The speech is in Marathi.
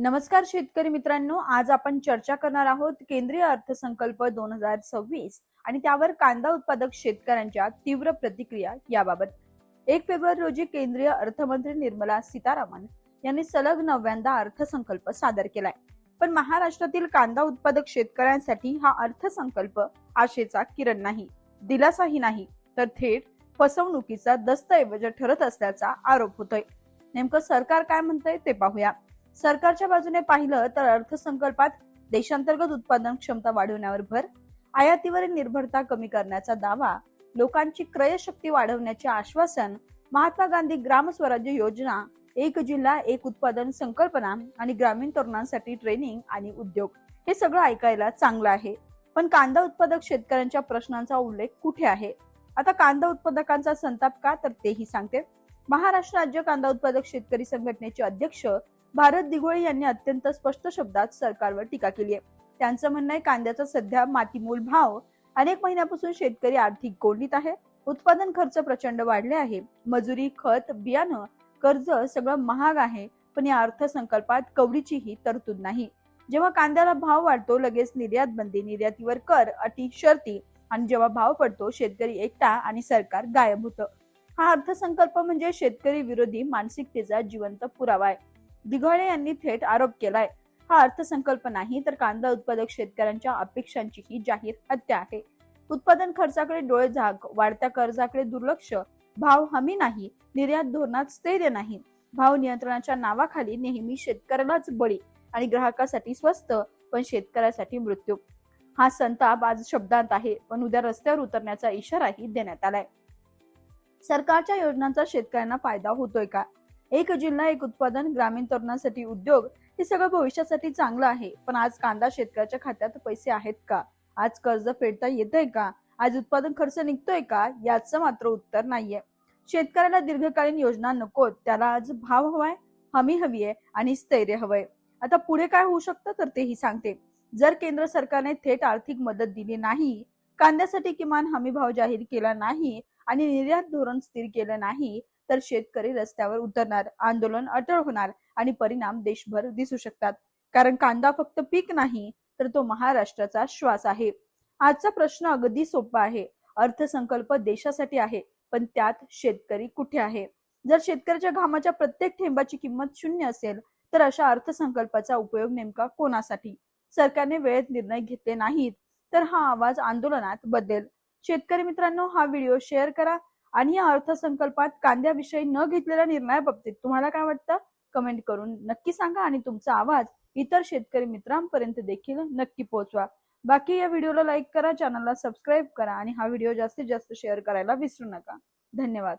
नमस्कार शेतकरी मित्रांनो आज आपण चर्चा करणार आहोत केंद्रीय अर्थसंकल्प दोन हजार सव्वीस आणि त्यावर कांदा उत्पादक शेतकऱ्यांच्या तीव्र प्रतिक्रिया याबाबत. एक फेब्रुवारी रोजी केंद्रीय अर्थमंत्री निर्मला सीतारामन यांनी सलग नव्यांदा अर्थसंकल्प सादर केलाय. पण महाराष्ट्रातील कांदा उत्पादक शेतकऱ्यांसाठी हा अर्थसंकल्प आशेचा किरण नाही दिलासाही नाही तर थेट फसवणुकीचा दस्तऐवज ठरत असल्याचा आरोप होतोय. नेमकं सरकार काय म्हणतंय ते पाहूया. सरकारच्या बाजूने पाहिलं तर अर्थसंकल्पात देशांतर्गत उत्पादन क्षमता वाढवण्यावर भर आयातीवरील निर्भरता कमी करण्याचा दावा लोकांची क्रयशक्ती वाढवण्याचे आश्वासन महात्मा गांधी ग्राम स्वराज्य योजना एक जिल्हा एक उत्पादन संकल्पना आणि ग्रामीण तरुणांसाठी ट्रेनिंग आणि उद्योग हे सगळं ऐकायला चांगलं आहे. पण कांदा उत्पादक शेतकऱ्यांच्या प्रश्नांचा उल्लेख कुठे आहे? आता कांदा उत्पादकांचा संताप का? तर तेही सांगते. महाराष्ट्र राज्य कांदा उत्पादक शेतकरी संघटनेचे अध्यक्ष भारत दिघोळे यांनी अत्यंत स्पष्ट शब्दात सरकारवर टीका केली आहे. त्यांचं म्हणणं आहे कांद्याचा सध्या मातीमूल भाव अनेक महिन्यापासून शेतकरी आर्थिक कोंडीत आहे. उत्पादन खर्च प्रचंड वाढले आहे. मजुरी खत बियाणं कर्ज सगळं महाग आहे. पण या अर्थसंकल्पात कवडीचीही तरतूद नाही. जेव्हा कांद्याला भाव वाढतो लगेच निर्यात बंदी निर्यातीवर कर अटी शर्ती आणि जेव्हा भाव पडतो शेतकरी एकटा आणि सरकार गायब होतं. हा अर्थसंकल्प म्हणजे शेतकरी विरोधी मानसिकतेचा जिवंत पुरावा आहे. दिघोळे यांनी थेट आरोप केलाय. हा अर्थसंकल्प नाही तर कांदा उत्पादक शेतकऱ्यांच्या अपेक्षांची ही जाहीर हत्या आहे. उत्पादन खर्चाकडे डोळे झाक वाढत्या कर्जाकडे दुर्लक्ष भाव हमी नाही निर्यात धोरणात स्थैर्य नाही. भाव नियंत्रणाच्या नावाखाली नेहमी शेतकऱ्यालाच बळी आणि ग्राहकासाठी स्वस्त पण शेतकऱ्यासाठी मृत्यू. हा संताप आज शब्दांत आहे पण उद्या रस्त्यावर उतरण्याचा इशाराही देण्यात आलाय. सरकारच्या योजनांचा शेतकऱ्यांना फायदा होतोय का? एक जिल्हा एक उत्पादन ग्रामीण तरुणांसाठी उद्योग हे सगळं भविष्यासाठी चांगलं आहे. पण आज कांदा शेतकऱ्याच्या खात्यात पैसे आहेत का? आज कर्ज फेडता येतंय का? आज उत्पादन खर्च निघतोय का? याचं मात्र उत्तर नाहीये. शेतकऱ्याला दीर्घकालीन योजना नकोत. त्याला आज भाव हवाय हमी हवी आहे आणि स्थैर्य हवंय. आता पुढे काय होऊ शकतं? तर तेही सांगते. जर केंद्र सरकारने थेट आर्थिक मदत दिली नाही कांद्यासाठी किमान हमी भाव जाहीर केला नाही आणि निर्यात धोरण स्थिर केलं नाही तर शेतकरी रस्त्यावर उतरणार आंदोलन अटळ होणार आणि परिणाम देशभर दिसू शकतात. कारण कांदा फक्त पीक नाही तर तो महाराष्ट्राचा श्वास आहे. आजचा प्रश्न अगदी सोपा आहे. अर्थसंकल्प देशासाठी आहे पण त्यात शेतकरी कुठे आहे? जर शेतकऱ्याच्या घामाच्या प्रत्येक थेंबाची किंमत शून्य असेल तर अशा अर्थसंकल्पाचा उपयोग नेमका कोणासाठी? सरकारने वेळेत निर्णय घेतले नाहीत तर हा आवाज आंदोलनात बदलेल. शेतकरी मित्रांनो हा व्हिडिओ शेअर करा. आणि या अर्थसंकल्पात कांद्याविषयी न घेतलेल्या निर्णयाबाबतीत तुम्हाला काय वाटतं? कमेंट करून नक्की सांगा आणि तुमचा आवाज इतर शेतकरी मित्रांपर्यंत देखील नक्की पोहोचवा. बाकी या व्हिडिओला लाईक करा चॅनलला सबस्क्राईब करा आणि हा व्हिडिओ जास्तीत जास्त शेअर करायला विसरू नका. धन्यवाद.